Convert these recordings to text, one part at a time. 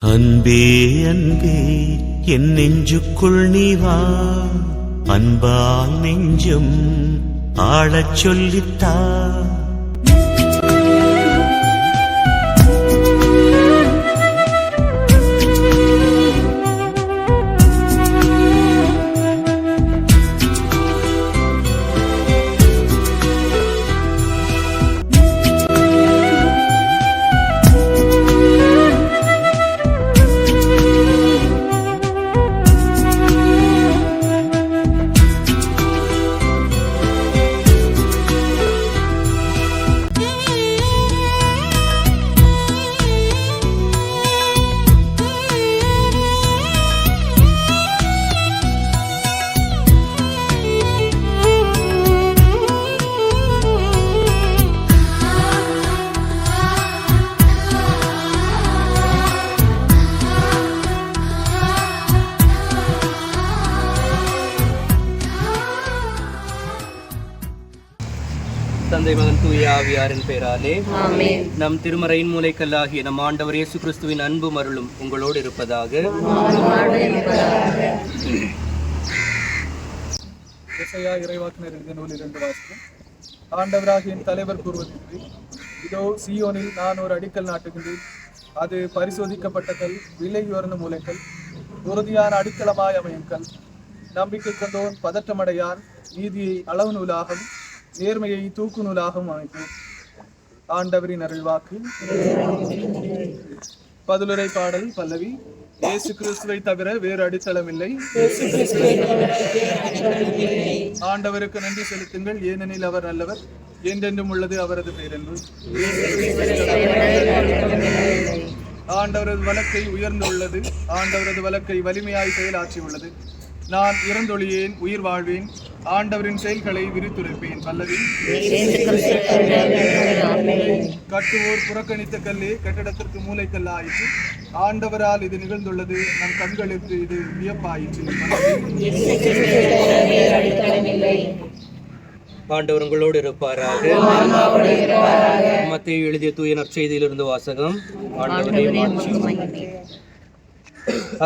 அன்பே அன்பே என் நெஞ்சுக்குள் நீ வா. அன்பால் நெஞ்சும் ஆளச் சொல்லித்தா. தந்தை மகன் தூய ஆவியாரின் பெயராலே ஆமென். நம் திருமறையின் மூலைக்கல்லாகிய நம் ஆண்டவர் இயேசு கிறிஸ்துவின் அன்பு மருளும் உங்களோடு இருப்பதாக. இசையா இறைவாக்கினர் எழுதிய நூல் இரண்டு வாசகம். ஆண்டவராகிய என் தலைவர் கூறுவதின்றி இதோ சியோனில் நான் ஒரு அடிக்கல் நாட்டுகின்றேன். அது பரிசோதிக்கப்பட்ட கல் விலை உயர்ந்த மூலைக்கல் உறுதியான அடித்தளமாய் அமையும் கல் நம்பிக்கை கொண்டோன் பதற்றமடையான் நீதியை அளவு நூலாகவும் நேர்மையை தூக்கு நூலாகவும் அமைப்போம் ஆண்டவரின் அருள்வாக்கு. பதிலுரை பாடல் பல்லவி. இயேசு கிறிஸ்துவை தவிர வேறு அடித்தளம் இல்லை ஆண்டவருக்கு நன்றி செலுத்துங்கள். ஏனெனில் அவர் நல்லவர். என்றென்றும் உள்ளது அவரது பேரென்று. ஆண்டவரது வழக்கை உயர்ந்துள்ளது. ஆண்டவரது வழக்கை வலிமையாய் செயலாற்றி உள்ளது நான் இறந்தொழியேன் உயிர் வாழ்வேன். ஆண்டவரின் செயல்களை விரித்துரைப்பேன் பல்லவி கட்டுவோர் புறக்கணித்த கல்லே கட்டடத்திற்கு மூளைக்கல் ஆயிற்று ஆண்டவரால் இது நிகழ்ந்துள்ளது நம் கண்களுக்கு இது வியப்பாயிற்று. ஆண்டவர் உங்களோடு இருப்பாராக. மத்திய எழுதிய தூய நற்செய்தியிலிருந்து வாசகம். ஆண்டவரே மாட்சி.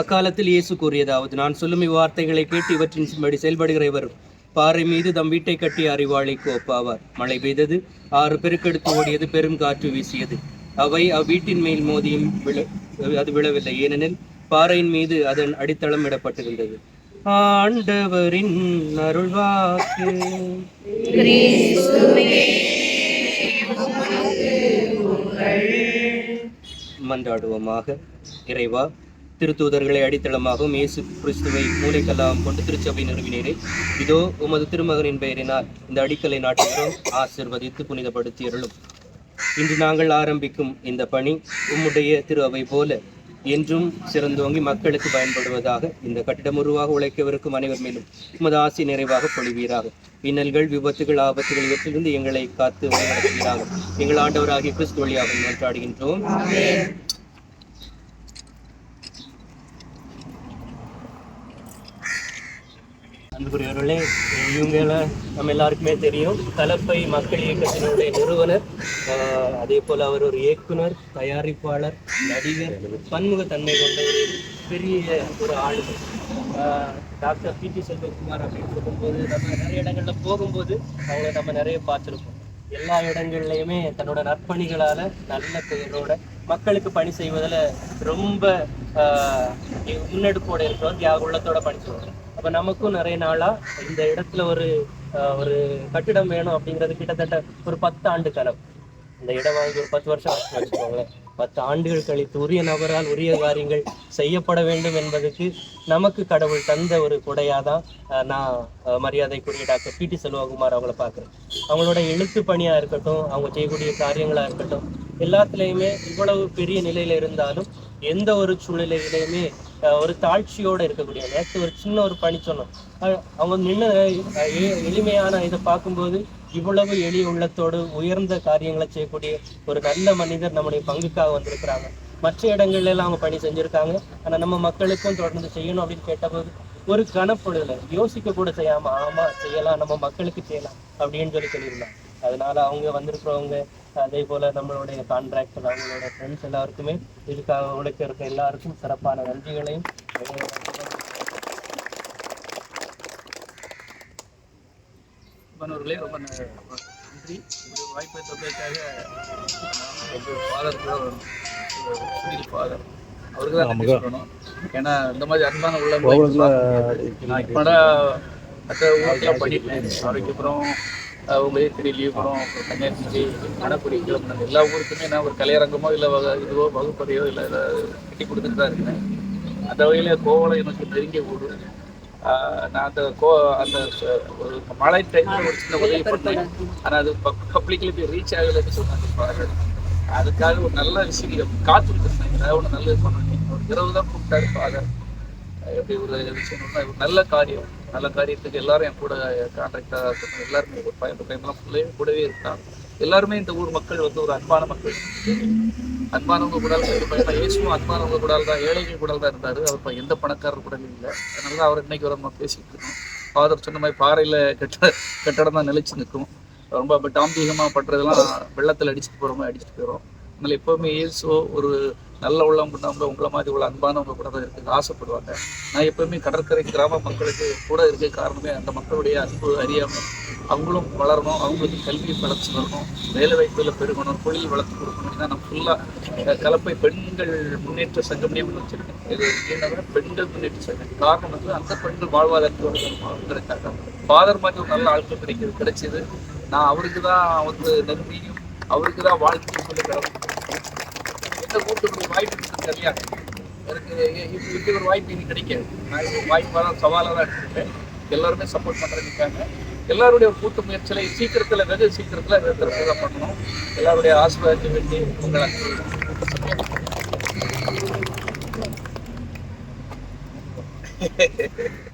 அக்காலத்தில் இயேசு கூறியதாவது நான் சொல்லும் இவ்வார்த்தைகளை கேட்டு இவற்றின்படி செயல்படுகிற இவர் பாறை மீது தம் வீட்டை கட்டிய அறிவாளிக்கு ஒப்பாவார். மழை பெய்தது ஆறு பெருக்கெடுத்து ஓடியது பெரும் காற்று வீசியது. அவை அவ்வீட்டின் மேல் மோதியும் விழ அது விழவில்லை. ஏனெனில் பாறையின் மீது அதன் அடித்தளம் இடப்பட்டிருந்தது. ஆண்டவரின் அருள்வாக்கு. மன்றாடுவோமாக இறைவா திருத்தூதர்களை அடித்தளமாகவும் இயேசு கிறிஸ்துவை மூளைக்கல்லாம் கொண்டு திருச்சபை நிறுவினரே. இதோ உமது திருமகனின் பெயரினால் இந்த அடிக்கலை நாட்டுகிறோம். ஆசிர்வதித்து புனிதப்படுத்தி அருளும். இன்று நாங்கள் ஆரம்பிக்கும் இந்த பணி உம்முடைய திரு அவை போல என்றும் சிறந்தோங்கி மக்களுக்கு பயன்படுவதாக இந்த கட்டிடம் உருவாக உழைக்கவிருக்கும் அனைவர் மேலும் உமது ஆசி நிறைவாக பொழிவீராக. இன்னல்கள் விபத்துகள் ஆபத்துகள் இவற்றிலிருந்து எங்களை காத்து வழிநடத்துகிறார்கள் எங்கள் ஆண்டவராகிய கிறிஸ்து வழியாக மன்றாடுகின்றோம் அன்புக்குரியவர்களே இவங்கள நம்ம எல்லாருக்குமே தெரியும். கலப்பை மக்கள் இயக்கத்தினுடைய நிறுவனர் அதே போல் அவர் ஒரு இயக்குனர் தயாரிப்பாளர் நடிகர் பன்முகத்தன்மை கொண்ட ஒரு பெரிய ஒரு ஆளு. டாக்டர் பி டி செல்வகுமார் அப்படின்னு சொல்லும்போது நம்ம நிறைய இடங்கள்ல போகும்போது அவங்கள நம்ம நிறைய பார்த்துருப்போம். எல்லா இடங்கள்லையுமே தன்னோட நற்பணிகளால நல்ல பெயரோட மக்களுக்கு பணி செய்வதில் ரொம்ப முன்னெடுப்போடு முன்னெடுப்போட இருக்கிறோம் தியாக உள்ளத்தோட பணி செய்வோம் அப்ப நமக்கும் நிறைய நாளா இந்த இடத்துல ஒரு ஒரு கட்டிடம் வேணும் அப்படிங்கிறது கிட்டத்தட்ட ஒரு பத்து ஆண்டு கனவு இந்த இடம் வாங்கி ஒரு பத்து வருஷம் ஆச்சுன்னு வச்சுக்கோங்களேன். பத்து ஆண்டுகள் கழித்து உரிய நபரால் உரிய காரியங்கள் செய்யப்பட வேண்டும் என்பதற்கு நமக்கு கடவுள் தந்த ஒரு கொடையாதான் தான் நான் மரியாதைக்குரிய டாக்டர் பி டி செல்வகுமார் அவங்கள பார்க்குறேன். அவங்களோட எழுத்து பணியா இருக்கட்டும் அவங்க செய்யக்கூடிய காரியங்களா இருக்கட்டும் எல்லாத்துலேயுமே இவ்வளவு பெரிய நிலையில இருந்தாலும் எந்த ஒரு சூழ்நிலையிலையுமே ஒரு தாழ்ச்சியோட இருக்கக்கூடிய நேற்று ஒரு சின்ன ஒரு பணி சொன்னோம். அவங்க நின்று எளிமையான இதை பார்க்கும்போது இவ்வளவு எளிய உள்ளத்தோடு உயர்ந்த காரியங்களை செய்யக்கூடிய ஒரு நல்ல மனிதர் நம்முடைய பங்குக்காக வந்திருக்கிறாங்க. மற்ற இடங்கள்ல எல்லாம் அவங்க பணி செஞ்சிருக்காங்க. ஆனா நம்ம மக்களுக்கும் தொடர்ந்து செய்யணும் அப்படின்னு கேட்டபோது ஒரு கனப்பொழுதுல யோசிக்க கூட செய்யாம ஆமா செய்யலாம் நம்ம மக்களுக்கு செய்யலாம் அப்படின்னு சொல்லி சொல்லியிருந்தாங்க. அதனால அவங்க வந்திருக்கிறவங்க அதே போல நம்மளுடைய கான்ட்ராக்டர் அவங்களோட ஃப்ரெண்ட்ஸ் எல்லாருக்குமே இதுக்காக உழைக்க இருக்க எல்லாருக்கும் சிறப்பான நன்றிகளையும். ரொம்ப ந- நன்றி. ஒரு வாய்ப்பை தந்ததுக்காக எங்கள் ஃபாதர் சுனில் ஃபாதர் அவருக்கு தான் நன்றி சொல்லணும். ஏன்னா இந்த மாதிரி அன்பான உள்ளவங்களை நான் இப்போ மற்ற ஊருக்கெல்லாம் உதயத்திரி லீபுரம் அப்புறம் கன்னியாகுமரி மணக்குடி கிளம்புனது எல்லா ஊருக்குமே நான் ஒரு கலையரங்கமோ இல்லை வக இதுவோ வகுப்பறையோ இல்லை கட்டி கொடுத்துட்டு தான் இருக்கேன். அந்த வகையில் கோவளம் எனக்கு நெருங்கிய ஊர். ஆஹ் நான் அந்த கோ அந்த ஒரு மழை டைமில் ஒரு சின்ன உதவி பண்ணேன் ஆனால் அது பப்ளிக்ல போய் ரீச் ஆகலைன்னு சொன்னாங்க. அதுக்காக ஒரு நல்ல விஷயம் காத்துருக்கேன் ஏதாவது ஒன்று நல்லது பண்ணணும். ஒரு இரவு தான் கூப்பிட்டாரு ஃபாதர் எப்படி ஒரு விஷயம்னா ஒரு நல்ல காரியம். நல்ல காரியத்துக்கு எல்லாரும் என் கூட கான்ட்ராக்டாக இருக்கட்டும் எல்லாருமே ஒரு பயன்பட்ட டைம்லாம் ஃபுல்லே கூடவே இருக்காங்க. எல்லாருமே இந்த ஊர் மக்கள் வந்து ஒரு அன்பான மக்கள். அன்பானவங்க கூட பையனா இயேசுவும் அன்பானவங்க கூட தான். ஏழைகள் கூட தான் இருந்தார். அவர் இப்போ எந்த பணக்காரர் கூட இல்லை. அதனால அவர் இன்னைக்கு ஒரு நம்ம பேசிட்டு இருக்கோம். ஃபாதர் சொன்ன மாதிரி பாறையில் கட்ட கட்டடம் தான் நிலைச்சு நிற்கும். ரொம்ப அப்போ டாம்பிகமாக பண்றதெல்லாம் வெள்ளத்தில் அடிச்சுட்டு போகிற மாதிரி அடிச்சுட்டு போயிடும் அதனால் எப்போவுமே இயேசுவோ ஒரு நல்ல உள்ளம் பண்ணவங்க உங்களை மாதிரி உள்ள அன்பானவங்க கூட தான் இருக்குது ஆசைப்படுவாங்க. நான் எப்போவுமே கடற்கரை கிராம மக்களுக்கு கூட இருக்க காரணமே அந்த மக்களுடைய அன்பு அறியாமல் அவங்களும் வளரணும் அவங்களுக்கு கல்வி வளர்ச்சி வரணும் வேலை வாய்ப்புல பெருகணும் தொழில் வளர்த்து கொடுக்கணும். இதான் நான் ஃபுல்லாக கலப்பை பெண்கள் முன்னேற்ற சங்கம்னே ஒன்று வச்சுருக்கேன் இது என்னன்னா பெண்கள் முன்னேற்ற சங்கம். காரணம் வந்து அந்த பெண்கள் வாழ்வாதாரத்துக்கு ஃபாதர் மாதிரி ஒரு நல்ல ஆட்கள் கிடைக்கிறது கிடைச்சது. நான் அவருக்கு தான் வந்து நன்றியும் அவருக்கு தான் வாழ்க்கையும் சொல்லி கிடக்கும் கூட்டு ஒரு வாய்ப்பு இருக்குது சரியா? எனக்கு இ- இப்படி ஒரு வாய்ப்பு இனி கிடைக்காது. நான் இது வாய்ப்பாக தான் சவாலாக தான் எடுத்துருக்கேன். எல்லாருமே சப்போர்ட் பண்ணுறதுக்காங்க எல்லாருடைய கூட்டு முயற்சியில சீக்கிரத்தில் வெகு சீக்கிரத்தில் இதை தான் பண்ணணும். எல்லாருடைய ஆசீர்வாதத்தை வேண்டி உங்களை Hehehehe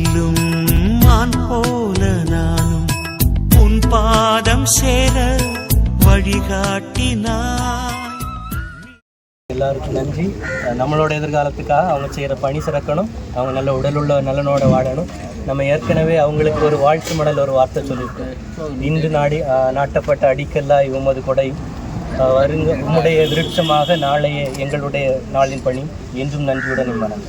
செல்லும் மான் போல நானும் உன் பாதம் சேர வழிகாட்டினா எல்லாருக்கும் நன்றி. நம்மளோட எதிர்காலத்துக்காக அவங்க செய்கிற பணி சிறக்கணும். அவங்க நல்ல உடலுள்ள நலனோட வாழணும். நம்ம ஏற்கனவே அவங்களுக்கு ஒரு வாழ்த்து மடல் ஒரு வார்த்தை சொல்லியிருக்கோம் இன்று நாடி நாட்டப்பட்ட அடிக்கல்லாய் உமது கொடை வருங்க உம்முடைய விருட்சமாக நாளைய எங்களுடைய நாளின் பணி. என்றும் நன்றியுடன் மனம்